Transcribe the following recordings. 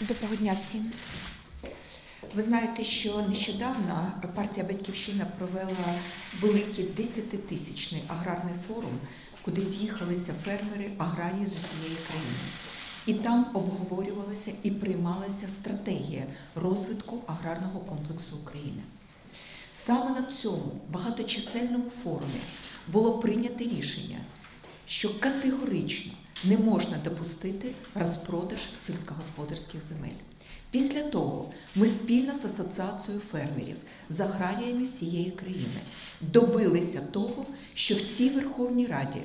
Доброго дня всім. Ви знаєте, що нещодавно партія Батьківщина провела великий 10-тисячний аграрний форум, куди з'їхалися фермери, аграрії з усієї країни. І там обговорювалася і приймалася стратегія розвитку аграрного комплексу України. Саме на цьому багаточисельному форумі було прийнято рішення, що категорично не можна допустити розпродаж сільськогосподарських земель. Після того ми спільно з асоціацією фермерів, з аграріями всієї країни добилися того, що в цій Верховній Раді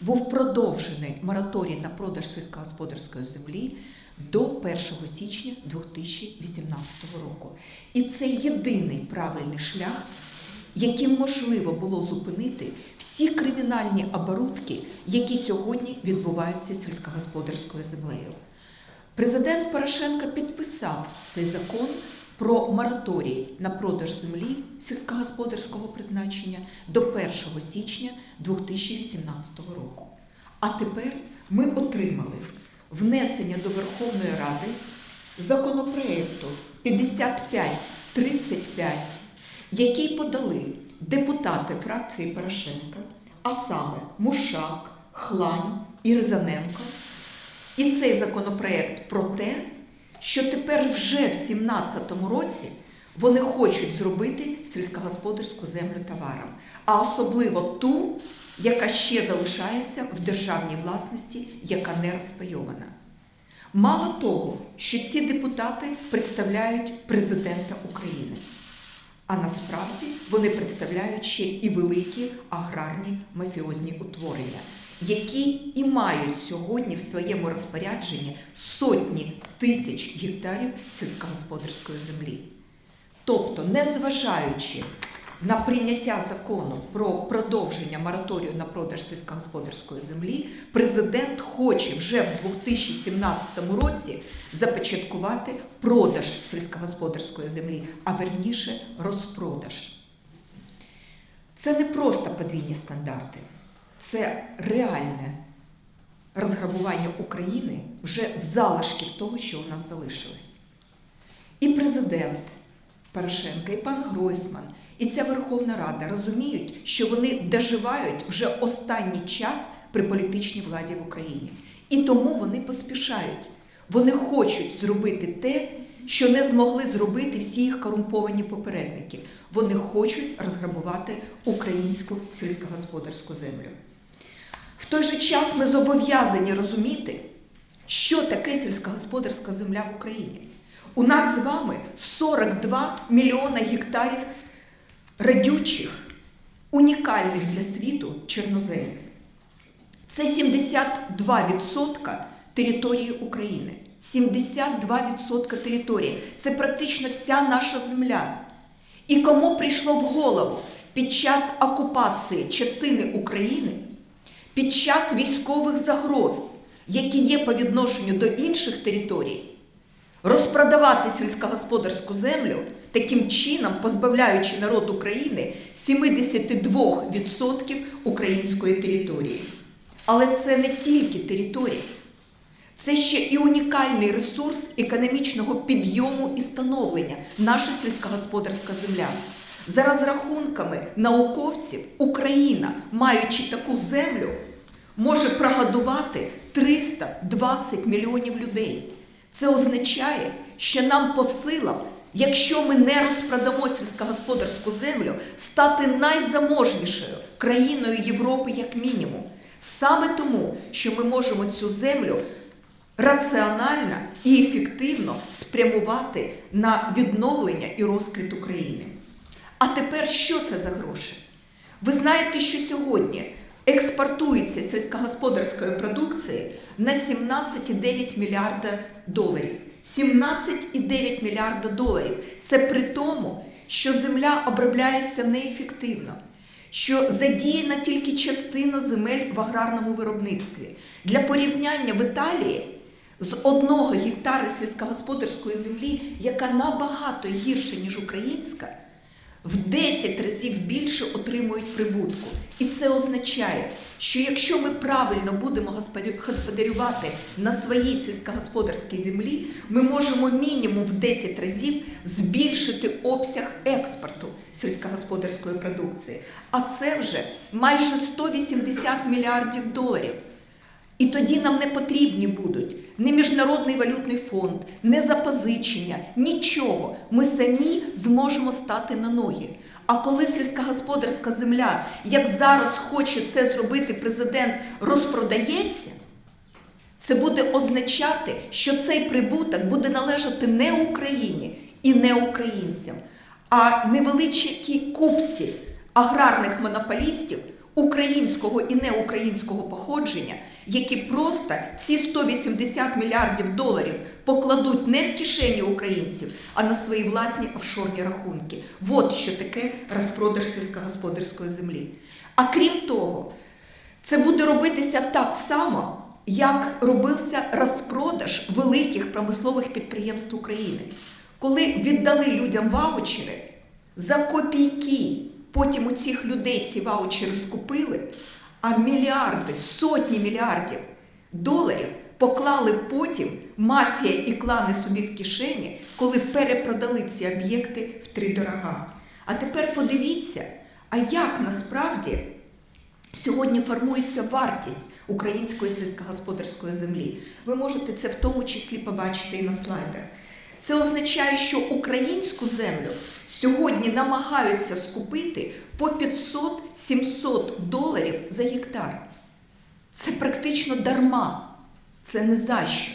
був продовжений мораторій на продаж сільськогосподарської землі до 1 січня 2018 року. І це єдиний правильний шлях, яким можливо було зупинити всі кримінальні оборудки, які сьогодні відбуваються сільськогосподарською землею. Президент Порошенко підписав цей закон про мораторій на продаж землі сільськогосподарського призначення до 1 січня 2018 року. А тепер ми отримали внесення до Верховної Ради законопроекту 5535, який подали депутати фракції Порошенка, а саме Мушак, Хлань і Ризаненко. І цей законопроект про те, що тепер вже в 2017 році вони хочуть зробити сільськогосподарську землю товаром, а особливо ту, яка ще залишається в державній власності, яка не розпайована. Мало того, що ці депутати представляють президента України, а насправді вони представляють ще і великі аграрні мафіозні утворення, які і мають сьогодні в своєму розпорядженні сотні тисяч гектарів сільськогосподарської землі. Тобто, незважаючи на прийняття закону про продовження мораторію на продаж сільськогосподарської землі, президент хоче вже в 2017 році започаткувати продаж сільськогосподарської землі, а верніше розпродаж. Це не просто подвійні стандарти, це реальне розграбування України вже залишків того, що у нас залишилось. І президент Порошенко, і пан Гройсман, і ця Верховна Рада розуміють, що вони доживають вже останній час при політичній владі в Україні. І тому вони поспішають. Вони хочуть зробити те, що не змогли зробити всі їх корумповані попередники. Вони хочуть розграбувати українську сільськогосподарську землю. В той же час ми зобов'язані розуміти, що таке сільськогосподарська земля в Україні. У нас з вами 42 мільйона гектарів радючих, унікальних для світу чорноземів. Це 72% території України. 72% території. Це практично вся наша земля. І кому прийшло в голову під час окупації частини України, під час військових загроз, які є по відношенню до інших територій, розпродавати сільськогосподарську землю таким чином, позбавляючи народ України 72% української території. Але це не тільки територія, це ще і унікальний ресурс економічного підйому і становлення наша сільськогосподарська земля. За розрахунками науковців, Україна, маючи таку землю, може прогодувати 320 мільйонів людей. Це означає, що нам по силам, якщо ми не розпродамо сільськогосподарську землю, стати найзаможнішою країною Європи як мінімум. Саме тому, що ми можемо цю землю раціонально і ефективно спрямувати на відновлення і розквіт України. А тепер що це за гроші? Ви знаєте, що сьогодні експортується сільськогосподарської продукції на 17,9 мільярда доларів. 17,9 мільярда доларів. Це при тому, що земля обробляється неефективно, що задіяна тільки частина земель в аграрному виробництві. Для порівняння в Італії з одного гектара сільськогосподарської землі, яка набагато гірша, ніж українська, в 10 разів більше отримують прибутку. І це означає, що якщо ми правильно будемо господарювати на своїй сільськогосподарській землі, ми можемо мінімум в 10 разів збільшити обсяг експорту сільськогосподарської продукції. А це вже майже 180 мільярдів доларів. І тоді нам не потрібні будуть ні Міжнародний валютний фонд, ні запозичення, нічого. Ми самі зможемо стати на ноги. А коли сільськогосподарська земля, як зараз хоче це зробити президент, розпродається, це буде означати, що цей прибуток буде належати не Україні і не українцям, а невеличкій купці аграрних монополістів українського і неукраїнського походження, які просто ці 180 мільярдів доларів покладуть не в кишені українців, а на свої власні офшорні рахунки. От що таке розпродаж сільськогосподарської землі. А крім того, це буде робитися так само, як робився розпродаж великих промислових підприємств України. Коли віддали людям ваучери за копійки, потім у цих людей ці ваучери скупили, а мільярди, сотні мільярдів доларів поклали потім мафія і клани собі в кишені, коли перепродали ці об'єкти втридорога. А тепер подивіться, а як насправді Сьогодні формується вартість української сільськогосподарської землі. Ви можете це в тому числі побачити і на слайдах. Це означає, що українську землю сьогодні намагаються скупити по 500-700 доларів за гектар. Це практично дарма, це не за що.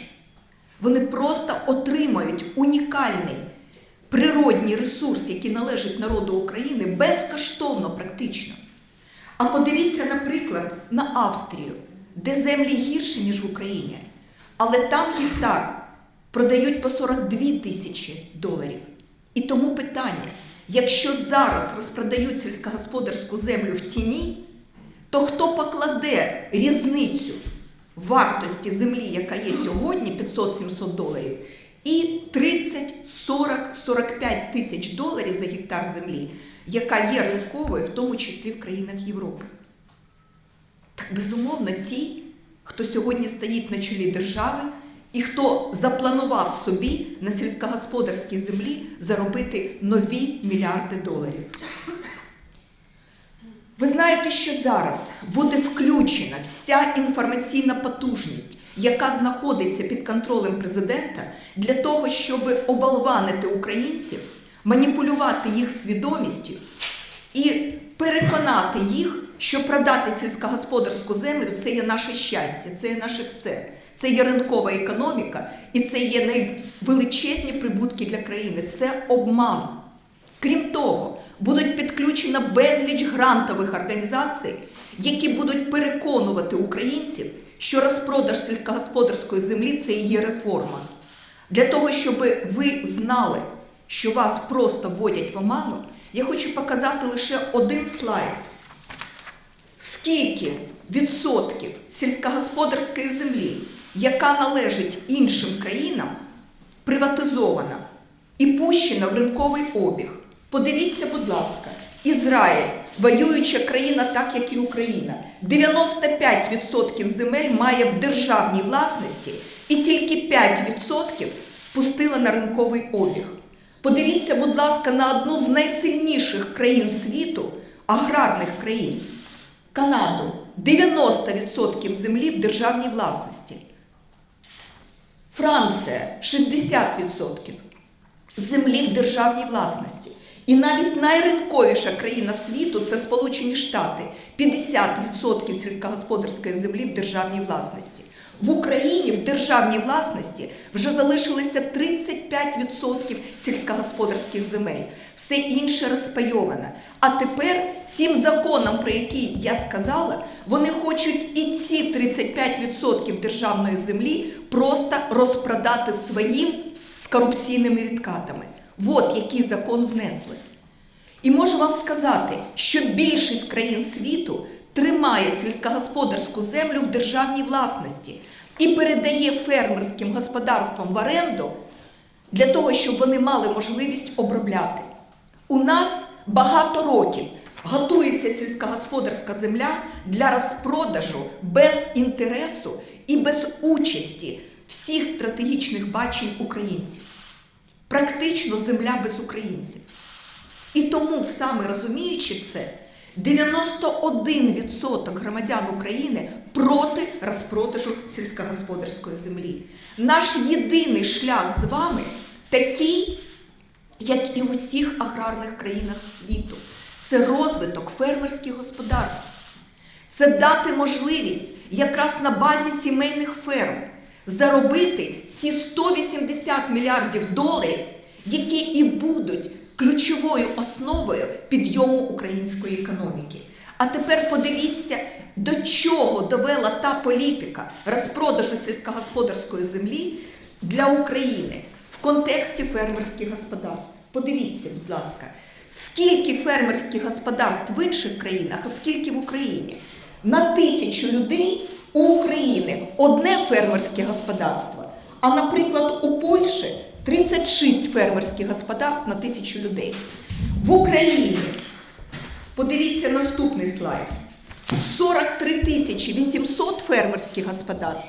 Вони просто отримають унікальний природній ресурс, який належить народу України, безкоштовно практично. А подивіться, наприклад, на Австрію, де землі гірші, ніж в Україні, але там гектар продають по 42 тисячі доларів. І тому питання: якщо зараз розпродають сільськогосподарську землю в тіні, то хто покладе різницю вартості землі, яка є сьогодні, 500-700 доларів, і 30, 40, 45 тисяч доларів за гектар землі, яка є ринковою, в тому числі в країнах Європи. Так безумовно, ті, хто сьогодні стоїть на чолі держави і хто запланував собі на сільськогосподарській землі заробити нові мільярди доларів. Ви знаєте, що зараз буде включена вся інформаційна потужність, яка знаходиться під контролем президента, для того, щоб оболванити українців, маніпулювати їх свідомістю і переконати їх, що продати сільськогосподарську землю це є наше щастя, це є наше все. Це є ринкова економіка і це є найвеличезні прибутки для країни. Це обман. Крім того, будуть підключено безліч грантових організацій, які будуть переконувати українців, що розпродаж сільськогосподарської землі це і є реформа. Для того, щоб ви знали, що вас просто вводять в оману, я хочу показати лише один слайд. Скільки відсотків сільськогосподарської землі, яка належить іншим країнам, приватизована і пущена в ринковий обіг? Подивіться, будь ласка, Ізраїль, воююча країна, так як і Україна, 95% земель має в державній власності і тільки 5% пустила на ринковий обіг. Подивіться, будь ласка, на одну з найсильніших країн світу, аграрних країн Канаду. 90% землі в державній власності. Франція 60% землі в державній власності. І навіть найринковіша країна світу це Сполучені Штати. 50% сільськогосподарської землі в державній власності. В Україні в державній власності вже залишилося 35% сільськогосподарських земель. Все інше розпайоване. А тепер цим законом, про який я сказала, вони хочуть і ці 35% державної землі просто розпродати своїм з корупційними відкатами. От який закон внесли. І можу вам сказати, що більшість країн світу тримає сільськогосподарську землю в державній власності і передає фермерським господарствам в оренду для того, щоб вони мали можливість обробляти. У нас багато років готується сільськогосподарська земля для розпродажу без інтересу і без участі всіх стратегічних бачень українців. Практично земля без українців. І тому, саме розуміючи це, 91% громадян України проти розпродажу сільськогосподарської землі. Наш єдиний шлях з вами такий, як і в усіх аграрних країнах світу. Це розвиток фермерських господарств. Це дати можливість якраз на базі сімейних ферм заробити ці 180 мільярдів доларів, які і будуть ключовою основою підйому української економіки. А тепер подивіться, до чого довела та політика розпродажу сільськогосподарської землі для України в контексті фермерських господарств. Подивіться, будь ласка, скільки фермерських господарств в інших країнах, а скільки в Україні. На тисячу людей у України одне фермерське господарство, а, наприклад, у Польщі 36 фермерських господарств на тисячу людей. В Україні, подивіться наступний слайд, 43 тисячі 800 фермерських господарств.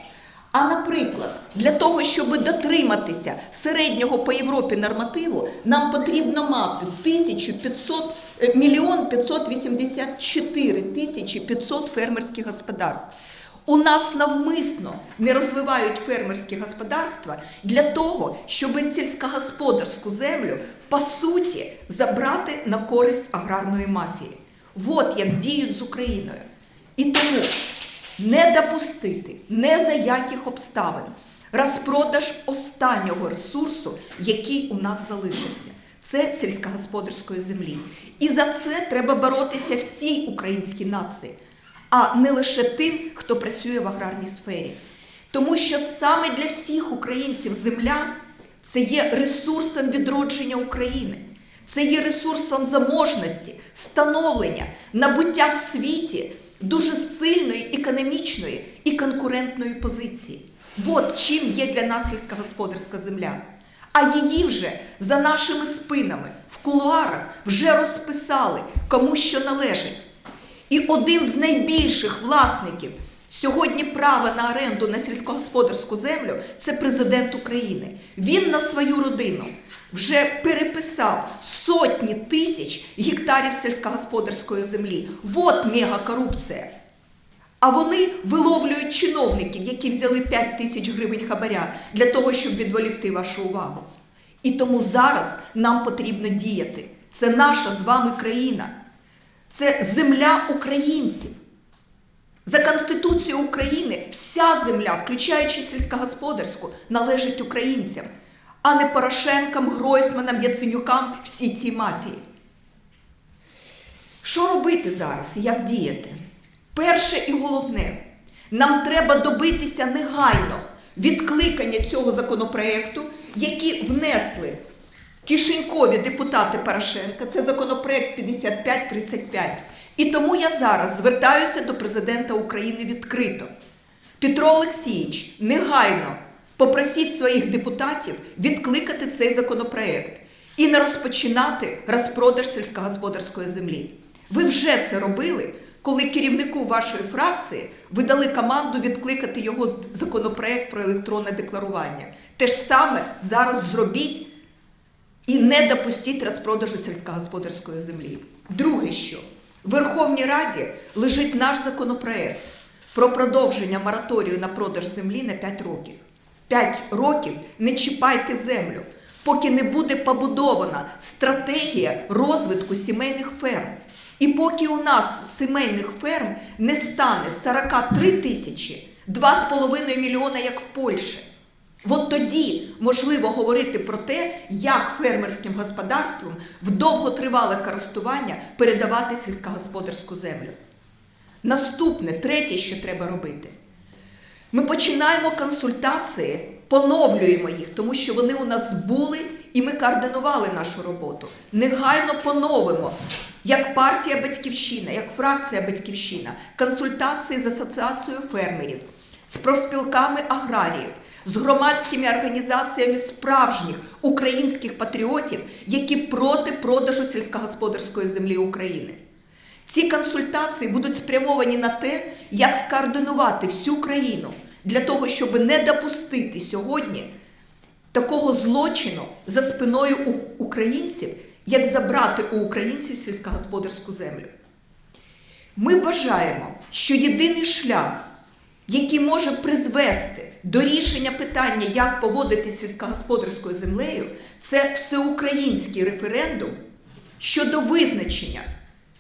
А, наприклад, для того, щоб дотриматися середнього по Європі нормативу, нам потрібно мати 1500, е, мільйон 584 тисячі 500 фермерських господарств. У нас навмисно не розвивають фермерські господарства для того, щоб сільськогосподарську землю по суті забрати на користь аграрної мафії. От як діють з Україною. І тому не допустити не за яких обставин розпродаж останнього ресурсу, який у нас залишився. Це сільськогосподарської землі. І за це треба боротися всій українській нації, а не лише тим, хто працює в аграрній сфері. Тому що саме для всіх українців земля це є ресурсом відродження України, це є ресурсом заможності, становлення, набуття в світі дуже сильної економічної і конкурентної позиції. От чим є для нас сільськогосподарська земля. А її вже за нашими спинами в кулуарах вже розписали, кому що належить. І один з найбільших власників сьогодні права на оренду на сільськогосподарську землю це президент України. Він на свою родину вже переписав сотні тисяч гектарів сільськогосподарської землі. От мегакорупція. А вони виловлюють чиновників, які взяли 5 тисяч гривень хабаря для того, щоб відволікти вашу увагу. І тому зараз нам потрібно діяти. Це наша з вами країна. Це земля українців. За Конституцією України вся земля, включаючи сільськогосподарську, належить українцям, а не Порошенкам, Гройсманам, Яценюкам, всі ці мафії. Що робити зараз і як діяти? Перше і головне, нам треба добитися негайно відкликання цього законопроекту, який внесли кишенькові депутати Порошенка. Це законопроект 5535. І тому я зараз звертаюся до президента України відкрито. Петро Олексійович, негайно попросіть своїх депутатів відкликати цей законопроект і не розпочинати розпродаж сільськогосподарської землі. Ви вже це робили, коли керівнику вашої фракції ви дали команду відкликати його законопроект про електронне декларування. Те ж саме зараз зробіть і не допустіть розпродажу сільськогосподарської землі. Друге, що в Верховній Раді лежить наш законопроект про продовження мораторію на продаж землі на 5 років. 5 років не чіпайте землю, поки не буде побудована стратегія розвитку сімейних ферм. І поки у нас сімейних ферм не стане 43 тисячі, 2,5 мільйона, як в Польщі. От тоді можливо говорити про те, як фермерським господарствам в довготривале користування передавати сільськогосподарську землю. Наступне, третє, що треба робити. Ми починаємо консультації, поновлюємо їх, тому що вони у нас були і ми координували нашу роботу. Негайно поновимо, як партія Батьківщина, як фракція Батьківщина, консультації з асоціацією фермерів, з профспілками аграріїв. З громадськими організаціями справжніх українських патріотів, які проти продажу сільськогосподарської землі України. Ці консультації будуть спрямовані на те, як скоординувати всю країну для того, щоб не допустити сьогодні такого злочину за спиною у українців, як забрати у українців сільськогосподарську землю. Ми вважаємо, що єдиний шлях, який може призвести до рішення питання, як поводитися сільськогосподарською землею, це всеукраїнський референдум щодо визначення,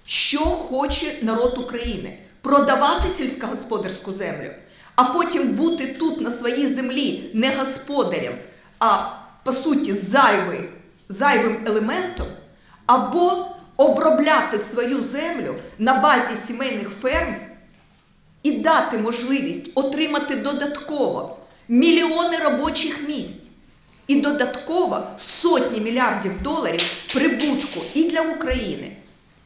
що хоче народ України. Продавати сільськогосподарську землю, а потім бути тут на своїй землі не господарем, а по суті зайвий, зайвим елементом, або обробляти свою землю на базі сімейних ферм і дати можливість отримати додатково мільйони робочих місць і додатково сотні мільярдів доларів прибутку і для України,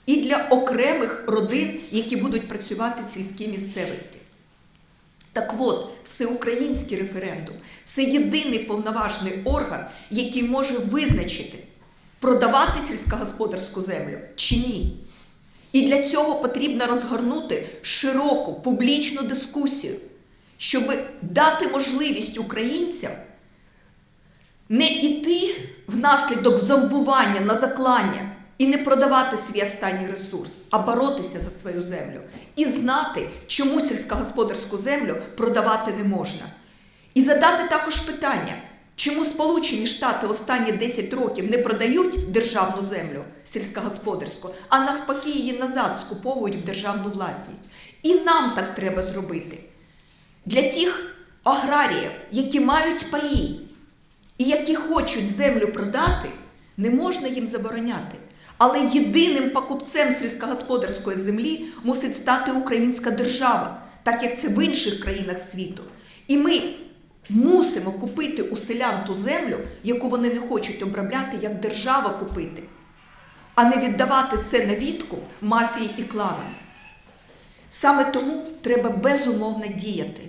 і для окремих родин, які будуть працювати в сільській місцевості. Так от, всеукраїнський референдум це єдиний повноважний орган, який може визначити, продавати сільськогосподарську землю чи ні. І для цього потрібно розгорнути широку публічну дискусію, щоб дати можливість українцям не йти внаслідок зомбування на заклання і не продавати свій останній ресурс, а боротися за свою землю і знати, чому сільськогосподарську землю продавати не можна. І задати також питання, чому Сполучені Штати останні 10 років не продають державну землю сільськогосподарську, а навпаки її назад скуповують в державну власність. І нам так треба зробити. Для тих аграріїв, які мають паї і які хочуть землю продати, не можна їм забороняти. Але єдиним покупцем сільськогосподарської землі мусить стати українська держава, так як це в інших країнах світу. І ми мусимо купити у селян ту землю, яку вони не хочуть обробляти, як держава купити, а не віддавати це на відкуп мафії і кланам. Саме тому треба безумовно діяти.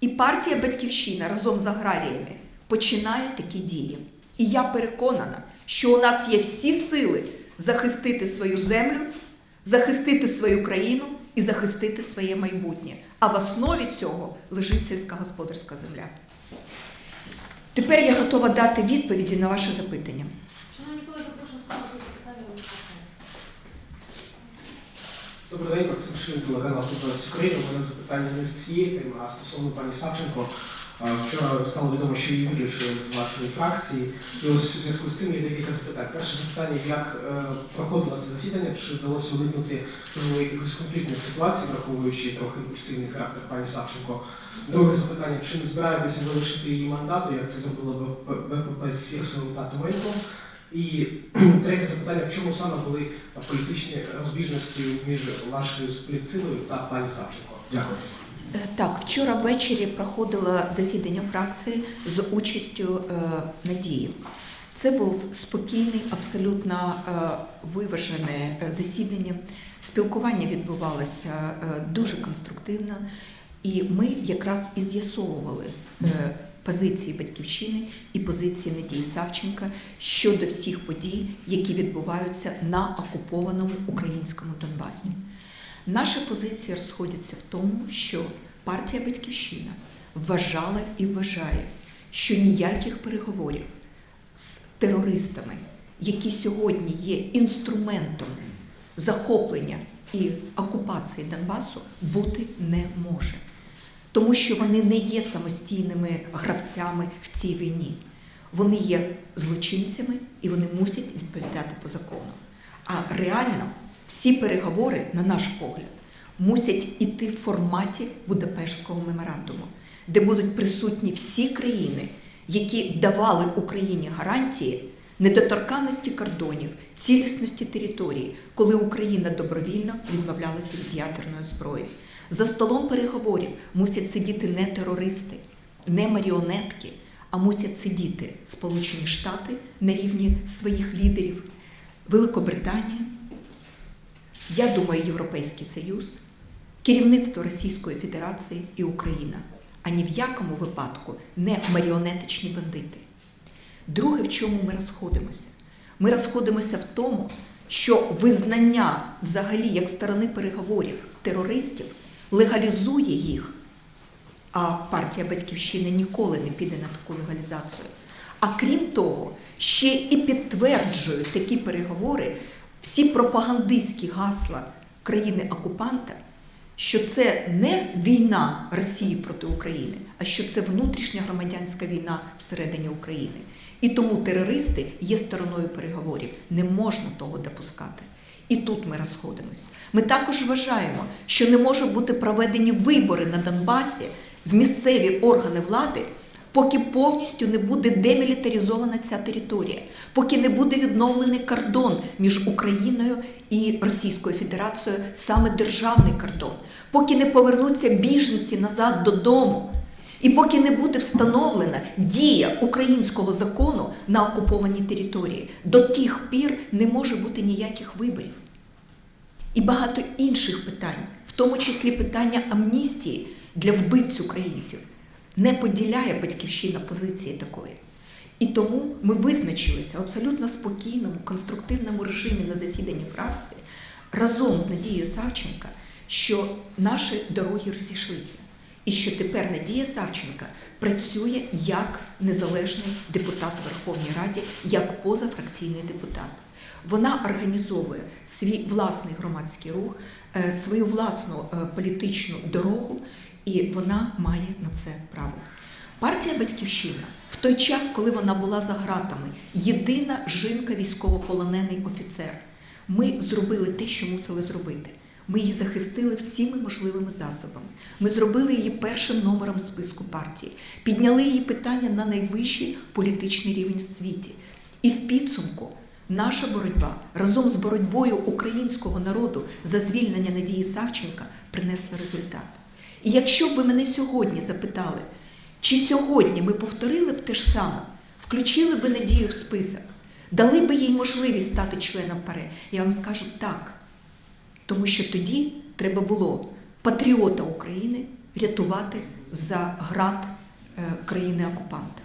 І партія Батьківщина разом з аграріями починає такі дії. І я переконана, що у нас є всі сили захистити свою землю, захистити свою країну і захистити своє майбутнє. А в основі цього лежить сільськогосподарська земля. Тепер я готова дати відповіді на ваше запитання. Шановні колеги, прошу ставити питання. Добрий день, Максим Шин, колега «Служба з України». У мене запитання не з цієї теми, а стосовно пані Савченко. Вчора стало відомо, що її вирішили з вашої фракції. І ось у зв'язку з цим є декілька запитань. Перше запитання, як е, проходило це засідання, чи вдалося уникнути якихось конфліктних ситуацій, враховуючи трохи імпульсивний характер пані Савченко. Друге запитання, чи не збираєтеся залишити її мандату, як це зробило БП БПП з Фірсовим та Томенком? І третє запитання, в чому саме були політичні розбіжності між вашою політсилою та пані Савченко? Дякую. Е, Так, вчора ввечері проходило засідання фракції з участю е, Надії. Це був спокійний, абсолютно е, виважене засідання. Спілкування відбувалося дуже конструктивно, і ми якраз і з'ясовували позиції батьківщини і позиції Надії Савченка щодо всіх подій, які відбуваються на окупованому українському Донбасі. Наші позиції розходяться в тому, що партія Батьківщина вважала і вважає, що ніяких переговорів з терористами, які сьогодні є інструментом захоплення і окупації Донбасу, бути не може. Тому що вони не є самостійними гравцями в цій війні. Вони є злочинцями і вони мусять відповідати по закону. А реально всі переговори, на наш погляд, мусять іти в форматі Будапештського меморандуму, де будуть присутні всі країни, які давали Україні гарантії недоторканності кордонів, цілісності території, коли Україна добровільно відмовлялася від ядерної зброї. За столом переговорів мусять сидіти не терористи, не маріонетки, а мусять сидіти Сполучені Штати на рівні своїх лідерів, Великобританія, я думаю, Європейський Союз, керівництво Російської Федерації і Україна. А ні в якому випадку не маріонетичні бандити. Друге, в чому ми розходимося? Ми розходимося в тому, що визнання взагалі як сторони переговорів терористів легалізує їх, а партія Батьківщини ніколи не піде на таку легалізацію. А крім того, ще і підтверджує такі переговори всі пропагандистські гасла країни-окупанта, що це не війна Росії проти України, а що це внутрішня громадянська війна всередині України. І тому терористи є стороною переговорів. Не можна того допускати. І тут ми розходимося. Ми також вважаємо, що не може бути проведені вибори на Донбасі в місцеві органи влади, поки повністю не буде демілітаризована ця територія, поки не буде відновлений кордон між Україною і Російською Федерацією, саме державний кордон, поки не повернуться біженці назад додому. І поки не буде встановлена дія українського закону на окупованій території, до тих пір не може бути ніяких виборів. І багато інших питань, в тому числі питання амністії для вбивць українців, не поділяє батьківщина позиції такої. І тому ми визначилися в абсолютно спокійному, конструктивному режимі на засіданні фракції разом з Надією Савченка, що наші дороги розійшлися. І що тепер Надія Савченка працює як незалежний депутат у Верховній Раді, як позафракційний депутат. Вона організовує свій власний громадський рух, е, свою власну е, політичну дорогу, і вона має на це право. Партія Батьківщина в той час, коли вона була за ґратами, єдина жінка військовополонений офіцер. Ми зробили те, що мусили зробити. Ми її захистили всіми можливими засобами. Ми зробили її першим номером списку партії, підняли її питання на найвищий політичний рівень в світі. І в підсумку наша боротьба разом з боротьбою українського народу за звільнення Надії Савченка принесла результат. І якщо б мене сьогодні запитали, чи сьогодні ми повторили б те ж саме, включили б Надію в список, дали б їй можливість стати членом ПАРЕ, я вам скажу так. Тому що тоді треба було патріота України рятувати за град е, країни-окупанта.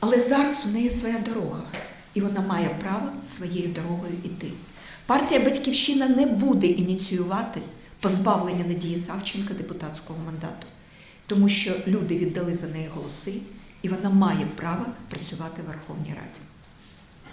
Але зараз у неї своя дорога, і вона має право своєю дорогою йти. Партія Батьківщина не буде ініціювати позбавлення Надії Савченка депутатського мандату, тому що люди віддали за неї голоси, і вона має право працювати в Верховній Раді.